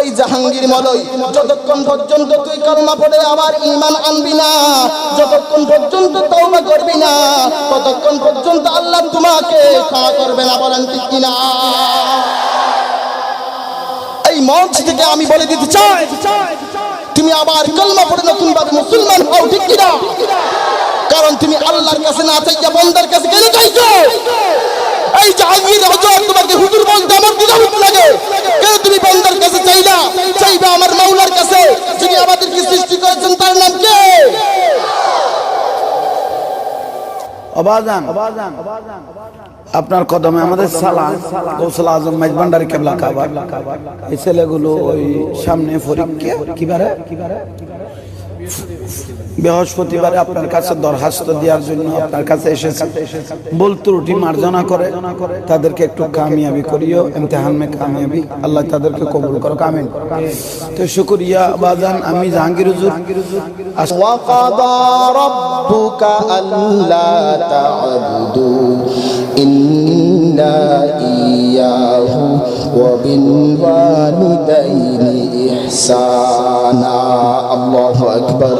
ওই জাহাঙ্গীর মলই যতক্ষণ পর্যন্ত তুই কালমা পড়ে আবার ইমান আনবি না, যতক্ষণ পর্যন্ত তওবা করবি না, ততক্ষণ পর্যন্ত আল্লাহ তোমাকে ক্ষমা করবে না, বলেন ঠিক কিনা? এই মঞ্চ থেকে আমি বলে দিতে চাই, তুমি আবার কলমা পড়ে নতুন ভাবে মুসলমান হও, ঠিক কিনা? কারণ তুমি আল্লাহর কাছে না চাইয়া বন্দার কাছে গেলে চাইছো এই জাহাঙ্গীর হজরত তোমাকে হুজুর বলতে আমার দ্বিধাবোধ লাগে। কেন তুমি বন্দার কাছে চাইলা চাইবা আমার মাওলার কাছে, যিনি আমাদেরকে সৃষ্টি করেছেন, তার নাম কে? আপনার কদমে আমাদের সালাম কৌশল আজম মেজবান্ডারি কেবলা কাবা এই ছেলেগুলো ওই সামনে পরীক্ষা কিবারে বৃহস্পতিবারে আপনার কাছে দরখাস্ত দেওয়ার জন্য আপনার কাছে এসেছে। বল ত্রুটি মার্জনা করে তাদেরকে একটু কামিয়াবি করিও, ইমতেহান মে কামিয়াবি। আল্লাহ তাদেরকে কবুল করো কামিন তো শুকরিয়া বাজান আমি জাহাঙ্গীর হুজুর। ওয়াকাদা রাব্বুকা إحسانا الله أكبر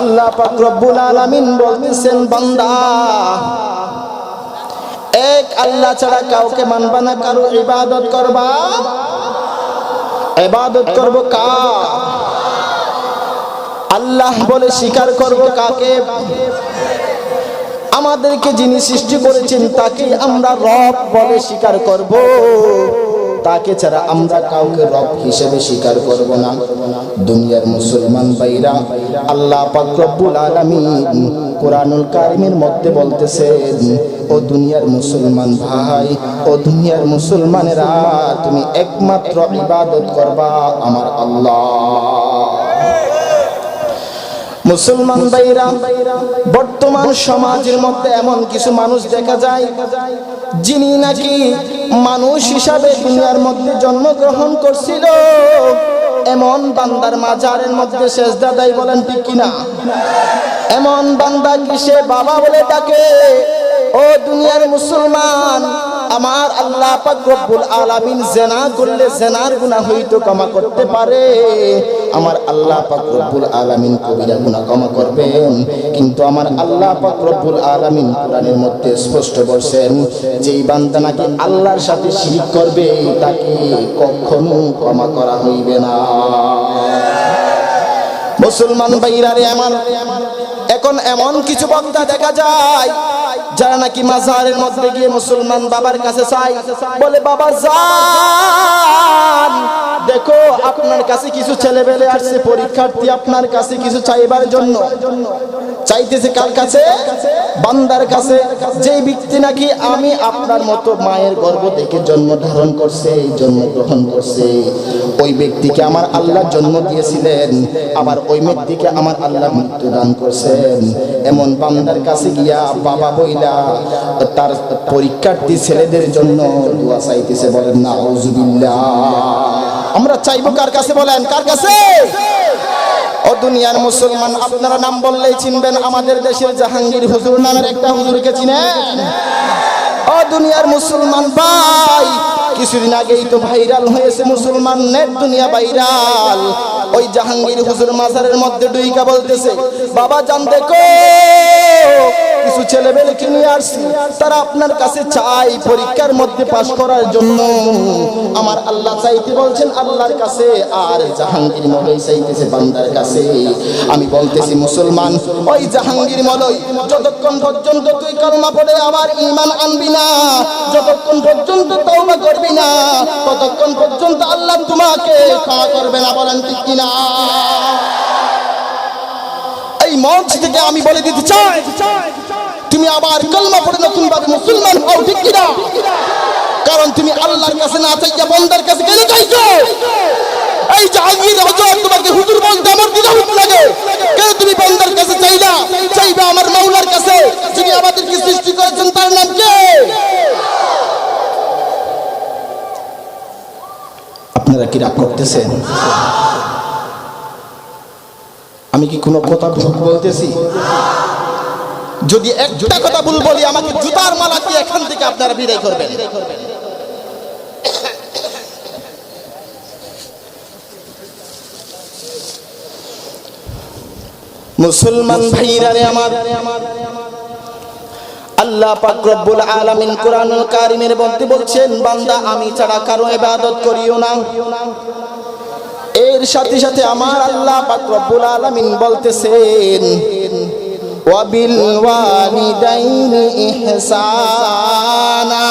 আল্লাহ পাক রব্বুল আলামিন বলতেছেন বান্দা এক আল্লাহ ছাড়া কাউকে মানবা না কারো ইবাদত করবা ইবাদত করব কা আল্লাহ বলে স্বীকার করব কাকে আমাদেরকে যিনি সৃষ্টি করেছেন তাকে আমরা রব বলে স্বীকার করব তাকে ছাড়া আমরা কাউকে রব হিসেবে স্বীকার করব না। দুনিয়ার মুসলমান ভাইরা, আল্লাহ পাক রব্বুল আলামিন কোরআনুল কারিমের মধ্যে বলতেছে ও দুনিয়ার মুসলমান ভাই, ও দুনিয়ার মুসলমানেরা, তুমি একমাত্র ইবাদত করবা আমার আল্লাহ। মুসলমান ভাইরা, বর্তমান সমাজের মধ্যে এমন কিছু মানুষ দেখা যায়, যিনি নাকি মানুষ হিসাবে দুনিয়ার মধ্যে জন্মগ্রহণ করছিল। এমন বান্দার মাজারের মধ্যে শেষ দাদাই বলেন ঠিক কিনা? এমন বান্দা কি সে বাবা বলে ডাকে? ও দুনিয়ার মুসলমান, আমার আল্লাহ পাক রব্বুল আলামিন জেনা করলে জেনার গুনাহ হয়তো ক্ষমা করতে পারে। আমার আল্লাহ পাক রব্বুল আলামিন কবিরা গুনাহ ক্ষমা করবেন। কিন্তু আমার আল্লাহ পাক রব্বুল আলামিন কোরআনের মধ্যে স্পষ্ট বলছেন, যেই বান্দা নাকি আল্লাহর সাথে শিরিক করবে, তাকে কখনো ক্ষমা করা হইবে না। মুসলমান ভাইরারে আমার, এখন এমন কিছু বক্তা দেখা যায় যারা নাকি মাজারের মধ্যে গিয়ে মুসলমান বাবার কাছে চাই বলে বাবা যান। দেখো, আপনার কাছে কিছু ছেলে বেলে আসছে, পরীক্ষার্থী আপনার কাছে কিছু চাইবার জন্য। চাইতেছে কার কাছে? বান্দার কাছে। যেই ব্যক্তি নাকি আমি আপনার মতো মায়ের গর্ভ থেকে জন্ম ধারণ করছে জন্ম গ্রহণ করছে। ওই ব্যক্তিকে আমার আল্লাহ জন্ম দিয়েছিলেন, আবার ওই ব্যক্তিকে আমার আল্লাহ মৃত্যু দান করছেন। এমন বান্দার কাছে গিয়া বাবা বইলা, তার পরীক্ষার্থী ছেলেদের জন্য দোয়া চাইতেছে, বলেন না আমরা চাইব কার কাছে বলেন, কার কাছে? ও দুনিয়ার মুসলমান, আপনারা নাম বললেই চিনবেন, আমাদের দেশের জাহাঙ্গীর হুজুর নামের একটা হুজুরকে চিনেন? ও দুনিয়ার মুসলমান ভাই, কিছুদিন আগেই তো ভাইরাল হয়েছে মুসলমান নেট দুনিয়া ভাইরাল। ওই জাহাঙ্গীর হুজুর মাজারের মধ্যে ডুইকা বলতেছে, বাবা জান দেখো কিছু ছেলে বেলেকে নিয়ে আসছি। তারা আপনার কাছে চাই পরীক্ষার মধ্যে পাশ করার জন্য। আমার আল্লাহ চাইতে বলছেন, আল্লাহর কাছে আর জাহাঙ্গীর মলই চাইতেছে বান্দার কাছে। আমি বলতেছি, মুসলমান, ওই জাহাঙ্গীর মলই যতক্ষণ পর্যন্ত তুই কালমা পড়ে আবার ইমান আনবি না, যতক্ষণ পর্যন্ত তওবা করবি না, ততক্ষণ পর্যন্ত আল্লাহ তোমাকে ক্ষমা করবে না। বলেন ঠিক কিনা এই মঞ্চ থেকে আমি বলে দিতে চাই তুমি আবার কলমা পড়ে নতুন ভাবে মুসলমান হও, ঠিক কিনা? কারণ তুমি আল্লাহর কাছে না চাইয়া বন্দার কাছে গেলে চাইছো? এই জাহাঙ্গীর হজরত তোমাকে হুজুর বলতে আমার দ্বিধাবোধ লাগে। কেন তুমি বন্দার কাছে চাইলা? চাইবে আমার মাওলার কাছে। যিনি আমাদেরকে সৃষ্টি করেছেন, তার নাম কে? আপনারা কি রাগ করতেছেন? আমি কি কোনো কথা বলতেছি? যদি একটা কথা ভুল বলি, আমাকে জুতার মালা দিয়ে এখান থেকে আপনারা বিদায় করবেন। মুসলমান ভাইরা রে আমার, আল্লাহ পাক রব্বুল আলামিন কোরআনুল কারীমের মধ্যে বলছেন, বান্দা, আমি ছাড়া কারও ইবাদত করিও না। এর সাথে সাথে আমার আল্লাহ পাক রব্বুল আলামিন বলতেছেন ওয়ালিদাইনি ইহসানা